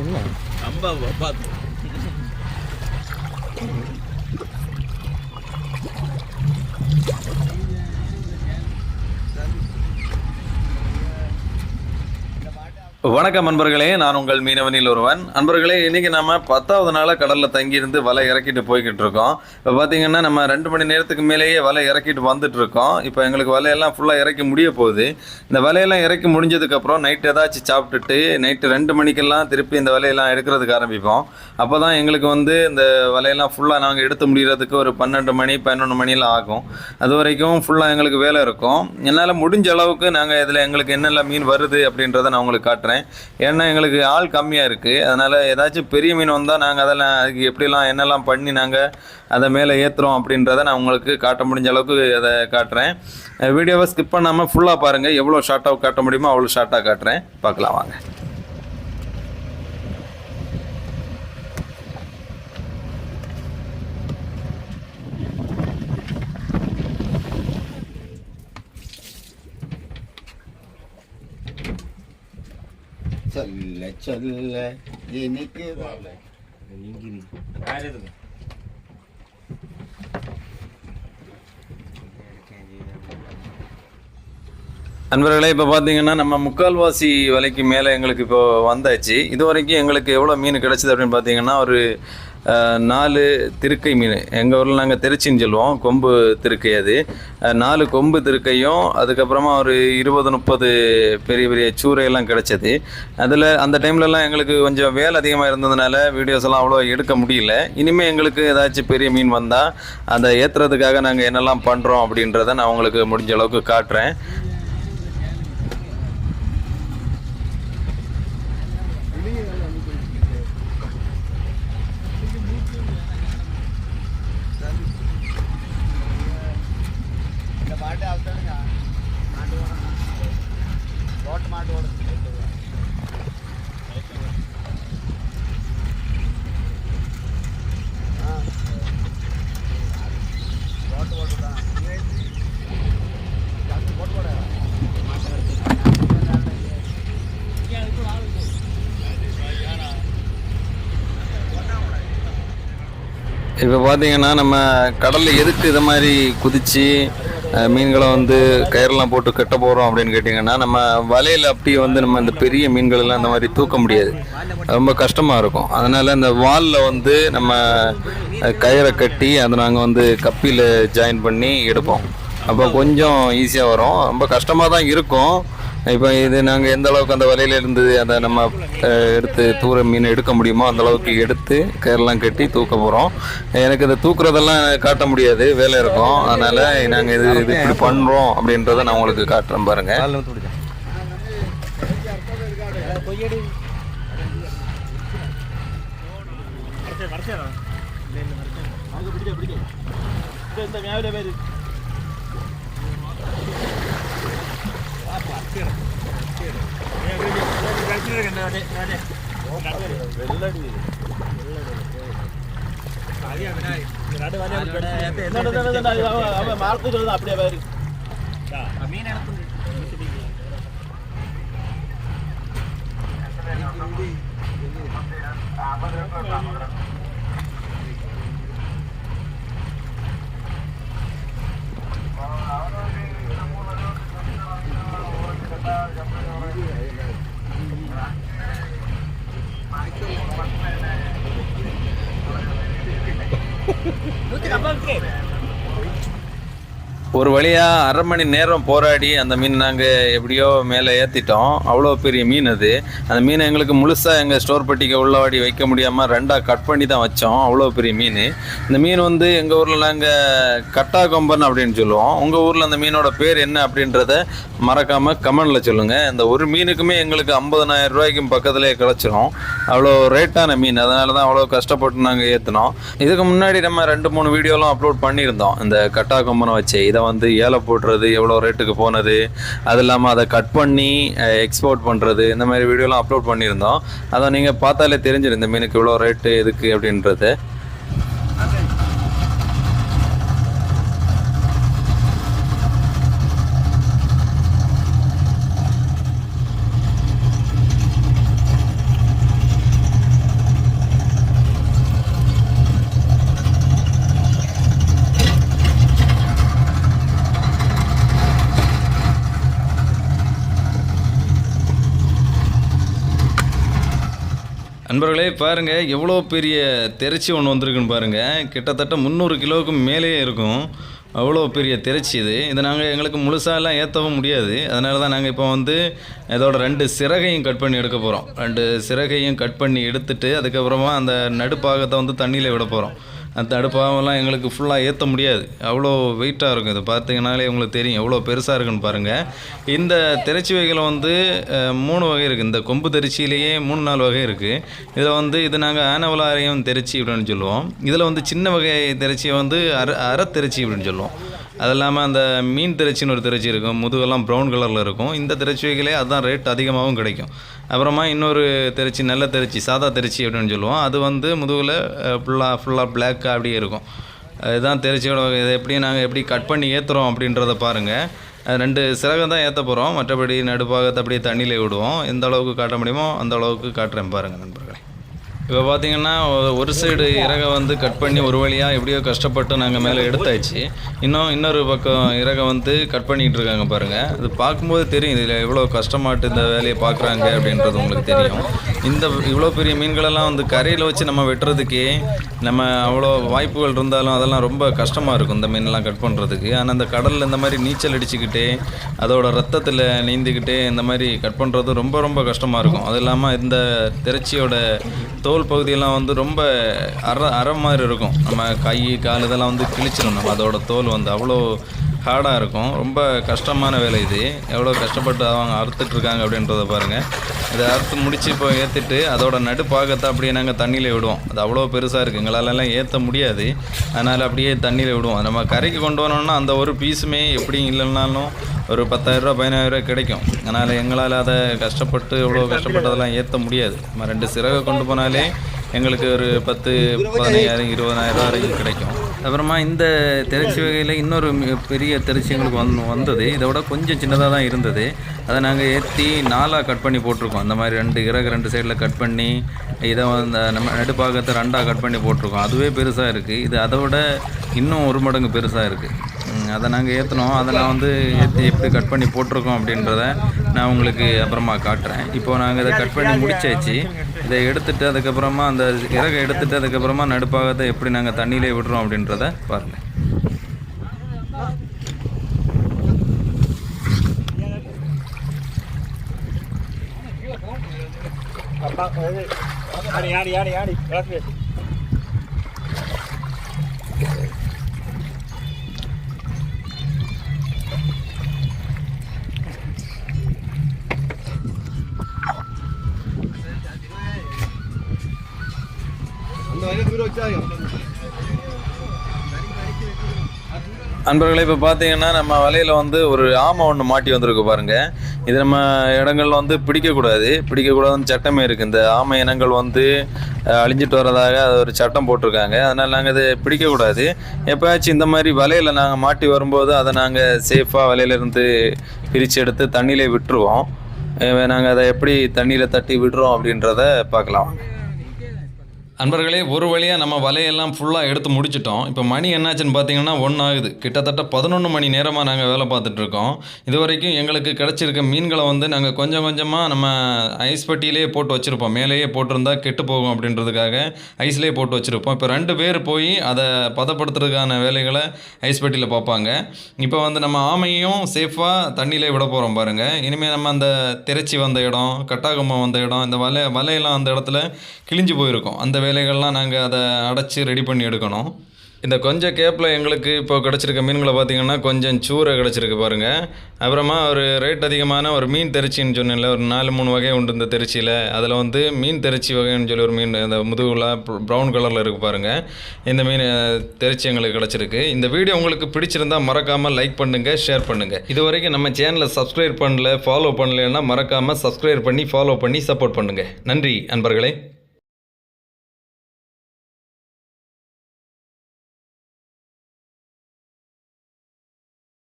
என்ன அம்பா பார்த்து. வணக்கம் அன்பர்களே நான் உங்கள் மீனவனில் ஒருவன். நண்பர்களே இன்னைக்கு நம்ம பத்தாவது நாளாக கடலில் தங்கியிருந்து வலை இறக்கிட்டு போய்கிட்டு இருக்கோம். இப்போ பார்த்திங்கன்னா நம்ம ரெண்டு மணி நேரத்துக்கு மேலேயே வலை இறக்கிட்டு வந்துட்டு இருக்கோம். இப்போ எங்களுக்கு வலையெல்லாம் ஃபுல்லாக இறக்கி முடிய போகுது. இந்த வலையெல்லாம் இறக்கி முடிஞ்சதுக்கப்புறம் நைட் ஏதாச்சும் சாப்பிட்டுட்டு நைட்டு ரெண்டு மணிக்கெல்லாம் திருப்பி இந்த வலையெல்லாம் எடுக்கிறதுக்கு ஆரம்பிப்போம். அப்போ தான் எங்களுக்கு வந்து இந்த வலையெல்லாம் ஃபுல்லாக நாங்கள் எடுத்து முடிகிறதுக்கு ஒரு பன்னெண்டு மணி பதினொன்று மணிலாம் ஆகும். அது வரைக்கும் ஃபுல்லாக எங்களுக்கு வேலை இருக்கும். என்னால் முடிஞ்ச அளவுக்கு நாங்கள் இதில் எங்களுக்கு என்னெல்லாம் மீன் வருது அப்படின்றத நான் உங்களுக்கு காட்டுறேன். ஏன்னா எங்களுக்கு ஆள் கம்மியாக இருக்குது அதனால் ஏதாச்சும் பெரிய மீன் வந்தால் நாங்கள் அதெல்லாம் அதுக்கு எப்படிலாம் என்னெல்லாம் பண்ணி நாங்கள் அதை மேலே ஏற்றுறோம் அப்படின்றத நான் உங்களுக்கு காட்ட முடிஞ்ச அளவுக்கு அதை காட்டுறேன். வீடியோவை ஸ்கிப் பண்ணாமல் ஃபுல்லாக பாருங்கள் எவ்வளோ ஷார்ட்டாக காட்ட முடியுமோ அவ்வளோ ஷார்ட்டாக காட்டுறேன். பார்க்கலாம் வாங்க. சொல்ல சொல்ல எனக்கு நண்பர்களே இப்போ பார்த்தீங்கன்னா நம்ம முக்கால்வாசி விலைக்கு மேலே எங்களுக்கு இப்போ வந்தாச்சு. இது வரைக்கும் எங்களுக்கு எவ்வளோ மீன் கிடச்சிது அப்படின்னு பார்த்தீங்கன்னா ஒரு நாலு திருக்கை மீன். எங்கள் ஊரில் நாங்கள் திருச்சின்னு சொல்லுவோம். கொம்பு திருக்கை அது. நாலு கொம்பு திருக்கையும் அதுக்கப்புறமா ஒரு இருபது முப்பது பெரிய பெரிய சூறையெல்லாம் கிடச்சது. அதில் அந்த டைம்லலாம் எங்களுக்கு கொஞ்சம் வேலை அதிகமாக இருந்ததுனால வீடியோஸ் எல்லாம் அவ்வளோ எடுக்க முடியல. இனிமேல் எங்களுக்கு ஏதாச்சும் பெரிய மீன் வந்தால் அதை ஏற்றுறதுக்காக நாங்கள் என்னெல்லாம் பண்ணுறோம் அப்படின்றத நான் உங்களுக்கு முடிஞ்ச அளவுக்கு காட்டுறேன். இப்போ பார்த்தீங்கன்னா நம்ம கடலில் எதுக்கு இதை மாதிரி குதித்து மீன்களை வந்து கயிறெல்லாம் போட்டு கட்ட போகிறோம் அப்படின்னு கேட்டிங்கன்னா நம்ம வலையில் அப்படியே வந்து நம்ம இந்த பெரிய மீன்களெல்லாம் அந்த இந்த மாதிரி தூக்க முடியாது. ரொம்ப கஷ்டமாக இருக்கும். அதனால் இந்த வாலில் வந்து நம்ம கயிறை கட்டி அதை நாங்கள் வந்து கப்பியில் ஜாயின் பண்ணி எடுப்போம். அப்போ கொஞ்சம் ஈஸியாக வரும். ரொம்ப கஷ்டமாக தான் இருக்கும். இப்போ இது நாங்கள் எந்த அளவுக்கு அந்த வலையில இருந்து அதை நம்ம எடுத்து தூர மீன் எடுக்க முடியுமோ அந்த அளவுக்கு எடுத்து கயிறெல்லாம் கட்டி தூக்க போகிறோம் எனக்கு இதை தூக்குறதெல்லாம் காட்ட முடியாது வேலை இருக்கும். அதனால் நாங்கள் இது இது இப்படி பண்ணுறோம் அப்படின்றத நான் உங்களுக்கு காட்டுறேன் பாருங்கள் മാർക്ക് ചോദിച്ചാൽ അപ്പടിയാ പേര് മീനെടുത്തുണ്ട് ആ ஒரு வழியாக அரை மணி நேரம் போராடி அந்த மீன் நாங்கள் எப்படியோ மேலே ஏற்றிட்டோம் அவ்வளோ பெரிய மீன் அது. அந்த மீனை எங்களுக்கு முழுசாக எங்கள் ஸ்டோர் பெட்டிக்கு உள்ளவாடி வைக்க முடியாமல் ரெண்டாக கட் பண்ணி தான் வச்சோம். அவ்வளோ பெரிய மீன். இந்த மீன் வந்து எங்கள் ஊரில் நாங்கள் கட்டா கொம்பன் அப்படின்னு சொல்லுவோம். உங்கள் ஊரில் அந்த மீனோட பேர் என்ன அப்படின்றத மறக்காமல் கமெண்டில் சொல்லுங்கள் இந்த ஒரு மீனுக்குமே எங்களுக்கு ஐம்பதனாயிரம் ரூபாய்க்கும் பக்கத்துலேயே கிடச்சிரும். அவ்வளோ ரேட்டான மீன். அதனால தான் அவ்வளோ கஷ்டப்பட்டு நாங்கள் ஏற்றினோம் இதுக்கு முன்னாடி நம்ம ரெண்டு மூணு வீடியோலாம் அப்லோட் பண்ணியிருந்தோம். இந்த கட்டா கொம்பனை வச்சு. இதை வந்து ஏலை போடுறது எவ்வளோ ரேட்டுக்கு போனது அது இல்லாமல் அதை கட் பண்ணி எக்ஸ்போர்ட் பண்ணுறது இந்த மாதிரி வீடியோலாம் அப்லோட் பண்ணியிருந்தோம். அதை நீங்கள் பார்த்தாலே தெரிஞ்சிடும் இந்த மீனுக்கு இவ்வளோ ரேட்டு எதுக்கு அப்படின்றது. நண்பர்களே பாருங்க எவ்வளோ பெரிய திரைச்சி ஒன்று வந்திருக்குன்னு பாருங்க. கிட்டத்தட்ட முந்நூறு கிலோவுக்கு மேலேயே இருக்கும். அவ்வளோ பெரிய திரைச்சி இது. இதை நாங்கள் எங்களுக்கு முழுசாலாம் ஏற்றவும் முடியாது. அதனால தான் நாங்கள் இப்போ வந்து இதோட ரெண்டு சிறகையும் கட் பண்ணி எடுக்க போகிறோம் ரெண்டு சிறகையும் கட் பண்ணி எடுத்துட்டு அதுக்கப்புறமா அந்த நடுப்பாகத்தை வந்து தண்ணியில் விட போகிறோம் அந்த அடுப்பாகலாம் எங்களுக்கு ஃபுல்லாக ஏற்ற முடியாது. அவ்வளோ வெயிட்டாக இருக்கும் இது. பார்த்தீங்கனாலே உங்களுக்கு தெரியும். எவ்வளோ பெருசாக இருக்குன்னு பாருங்கள் இந்த திரைச்சி வகையில் வந்து மூணு வகை இருக்குது இந்த கொம்பு தெரிச்சியிலேயே மூணு நாலு வகை இருக்குது இதில் வந்து இது நாங்கள் ஆனவலாரியம் தெரிச்சி அப்படின்னு சொல்லுவோம். இதில் வந்து சின்ன வகை திரைச்சியை வந்து அர அறத்திரைச்சி அப்படின்னு சொல்லுவோம். அது இல்லாமல் அந்த மீன் திரைச்சின்னு ஒரு திரைச்சி இருக்கும். முதுகெல்லாம் ப்ரௌன் கலரில் இருக்கும். இந்த திரைச்சி வகையிலே அதுதான் ரேட் அதிகமாகவும் கிடைக்கும். அப்புறமா இன்னொரு திரைச்சி நல்ல திரைச்சி சாதா திரைச்சி அப்படின்னு சொல்லுவோம். அது வந்து முதுகில் ஃபுல்லாக ஃபுல்லாக பிளாக்காக அப்படியே இருக்கும். இதுதான் திரைச்சியோட வகை. இதை எப்படி நாங்கள் எப்படி கட் பண்ணி ஏற்றுறோம் அப்படின்றத பாருங்கள் அது ரெண்டு சிறகம் தான் ஏற்ற போகிறோம் மற்றபடி நடுப்பாகத்தை அப்படியே தண்ணியில் விடுவோம். எந்த அளவுக்கு காட்ட முடியுமோ அந்த அளவுக்கு காட்டுறேன் பாருங்கள் நண்பர்களே. இப்போ பார்த்தீங்கன்னா ஒரு சைடு இறகை வந்து கட் பண்ணி ஒரு வழியாக எப்படியோ கஷ்டப்பட்டு நாங்கள் மேலே எடுத்தாச்சு. இன்னும் இன்னொரு பக்கம் இறகை வந்து கட் பண்ணிகிட்டு இருக்காங்க பாருங்கள் இது பார்க்கும்போது தெரியும் இதில் எவ்வளோ கஷ்டமாட்டு இந்த வேலையை பார்க்குறாங்க அப்படின்றது உங்களுக்கு தெரியும். இந்த இவ்வளோ பெரிய மீன்களெல்லாம் வந்து கரையில் வச்சு நம்ம வெட்டுறதுக்கே நம்ம அவ்வளோ வாய்ப்புகள் இருந்தாலும் அதெல்லாம் ரொம்ப கஷ்டமாக இருக்கும் இந்த மீன்லாம் கட் பண்ணுறதுக்கு ஆனால் அந்த கடலில் இந்த மாதிரி நீச்சல் அடிச்சுக்கிட்டே அதோட ரத்தத்தில் நீந்திக்கிட்டே இந்த மாதிரி கட் பண்ணுறது ரொம்ப ரொம்ப கஷ்டமாக இருக்கும். அது இல்லாமல் இந்த திரைச்சியோட தோல் பகுதியெல்லாம் வந்து ரொம்ப அற அற மாதிரி இருக்கும். நம்ம கை கால் இதெல்லாம் வந்து கிழிச்சிடும் நம்ம அதோட தோல் வந்து அவ்வளோ ஹார்டாக இருக்கும். ரொம்ப கஷ்டமான வேலை இது. எவ்வளோ கஷ்டப்பட்டு அவங்க அறுத்துட்ருக்காங்க அப்படின்றத பாருங்கள் இதை அறுத்து முடித்து இப்போ ஏற்றிட்டு அதோட நடுப்பாகத்தை அப்படியே நாங்கள் தண்ணியில் விடுவோம். அது அவ்வளோ பெருசாக இருக்குது எங்களாலெல்லாம் ஏற்ற முடியாது. அதனால் அப்படியே தண்ணியில் விடுவோம். நம்ம கரைக்கு கொண்டு வரணும்னா அந்த ஒரு பீஸுமே எப்படி இல்லைனாலும் ஒரு பத்தாயிரரூபா பதினாயிரரூபா கிடைக்கும். அதனால் எங்களால் அதை கஷ்டப்பட்டு இவ்வளோ கஷ்டப்பட்டதெல்லாம் ஏற்ற முடியாது. நம்ம ரெண்டு சிறகை கொண்டு போனாலே எங்களுக்கு ஒரு பத்து பதினாயிரம் இருபதாயிரம் வரைக்கும் கிடைக்கும். அப்புறமா இந்த திரைச்சி வகையில் இன்னொரு பெரிய திரைச்சி எங்களுக்கு வந்து வந்தது. இதை விட கொஞ்சம் சின்னதாக தான் இருந்தது. அதை நாங்கள் ஏற்றி நாலாக கட் பண்ணி போட்டிருக்கோம். அந்த மாதிரி ரெண்டு இறகு ரெண்டு சைடில் கட் பண்ணி இதை வந்து நம்ம நடுப்பாகத்தை ரெண்டாக கட் பண்ணி போட்டிருக்கோம். அதுவே பெருசாக இருக்குது இது அதை விட இன்னும் ஒரு மடங்கு பெருசாக இருக்குது அதை நாங்கள் ஏற்றினோம் அதை நான் வந்து ஏற்றி எப்படி கட் பண்ணி போட்டிருக்கோம் அப்படின்றத நான் உங்களுக்கு அப்புறமா காட்டுறேன். இப்போ நாங்கள் இதை கட் பண்ணி முடிச்சாச்சு. இதை எடுத்துட்டு அதுக்கப்புறமா அந்த இறகை எடுத்துட்டு அதுக்கப்புறமா நடுப்பாகத்தை எப்படி நாங்கள் தண்ணியிலே விடுறோம் அப்படின்றத பாருங்கள் ஆடி ஆடி ஆடி ஆடி. அன்பர்களை இப்போ பார்த்தீங்கன்னா நம்ம வலையில் வந்து ஒரு ஆமை ஒன்று மாட்டி வந்திருக்கு பாருங்கள் இது நம்ம இடங்கள்ல வந்து பிடிக்கக்கூடாது. பிடிக்கக்கூடாதுன்னு சட்டமே இருக்குது இந்த ஆமை இனங்கள் வந்து அழிஞ்சிட்டு வரதாக அது ஒரு சட்டம் போட்டிருக்காங்க. அதனால் நாங்கள் இதை பிடிக்கக்கூடாது. எப்போயாச்சும் இந்த மாதிரி வலையில் நாங்கள் மாட்டி வரும்போது அதை நாங்கள் சேஃபாக வலையிலேருந்து பிரித்து எடுத்து தண்ணியிலே விட்டுருவோம். நாங்கள் அதை எப்படி தண்ணியில் தட்டி விடுறோம் அப்படின்றத பார்க்கலாம். அன்பர்களே ஒரு வழியாக நம்ம வலையெல்லாம் ஃபுல்லாக எடுத்து முடிச்சிட்டோம். இப்போ மணி என்னாச்சுன்னு பார்த்தீங்கன்னா ஒன்று ஆகுது கிட்டத்தட்ட பதினொன்று மணி நேரமாக நாங்கள் வேலை பார்த்துட்ருக்கோம் இது வரைக்கும் எங்களுக்கு கிடச்சிருக்க மீன்களை வந்து நாங்கள் கொஞ்சம் கொஞ்சமாக நம்ம ஐஸ் பட்டியிலே போட்டு வச்சுருப்போம். மேலேயே போட்டிருந்தா கெட்டு போகும் அப்படின்றதுக்காக ஐஸ்லேயே போட்டு வச்சுருப்போம். இப்போ ரெண்டு பேர் போய் அதை பதப்படுத்துறதுக்கான வேலைகளை ஐஸ் பட்டியில் பார்ப்பாங்க. இப்போ வந்து நம்ம ஆமையும் சேஃபாக தண்ணியிலே விட போகிறோம் பாருங்கள் இனிமேல் நம்ம அந்த திரைச்சி வந்த இடம் கட்டாகம்பம் வந்த இடம் இந்த வலை வலையெல்லாம் அந்த இடத்துல கிழிஞ்சு போயிருக்கோம். அந்த வேலைகள்லாம் நாங்கள் அதை அடைச்சி ரெடி பண்ணி எடுக்கணும். இந்த கொஞ்சம் கேப்பில் எங்களுக்கு இப்போ கிடச்சிருக்க மீன்களை பார்த்தீங்கன்னா கொஞ்சம் சூரை கிடச்சிருக்கு பாருங்கள் அப்புறமா ஒரு ரேட் அதிகமான ஒரு மீன் தெரிச்சின்னு சொன்னேன்ல ஒரு நாலு மூணு வகை உண்டு இந்த தெரிச்சியில். அதில் வந்து மீன் தெரிச்சி வகைன்னு சொல்லி ஒரு மீன் அந்த முதுகுல ப்ரௌன் கலரில் இருக்குது பாருங்கள் இந்த மீன் தெரிச்சி எங்களுக்கு கிடச்சிருக்கு. இந்த வீடியோ உங்களுக்கு பிடிச்சிருந்தா மறக்காமல் லைக் பண்ணுங்கள் ஷேர் பண்ணுங்கள் இது வரைக்கும் நம்ம சேனலை சப்ஸ்கிரைப் பண்ணல ஃபாலோ பண்ணலைன்னா மறக்காமல் சப்ஸ்கிரைப் பண்ணி ஃபாலோ பண்ணி சப்போர்ட் பண்ணுங்கள் நன்றி அன்பர்களே.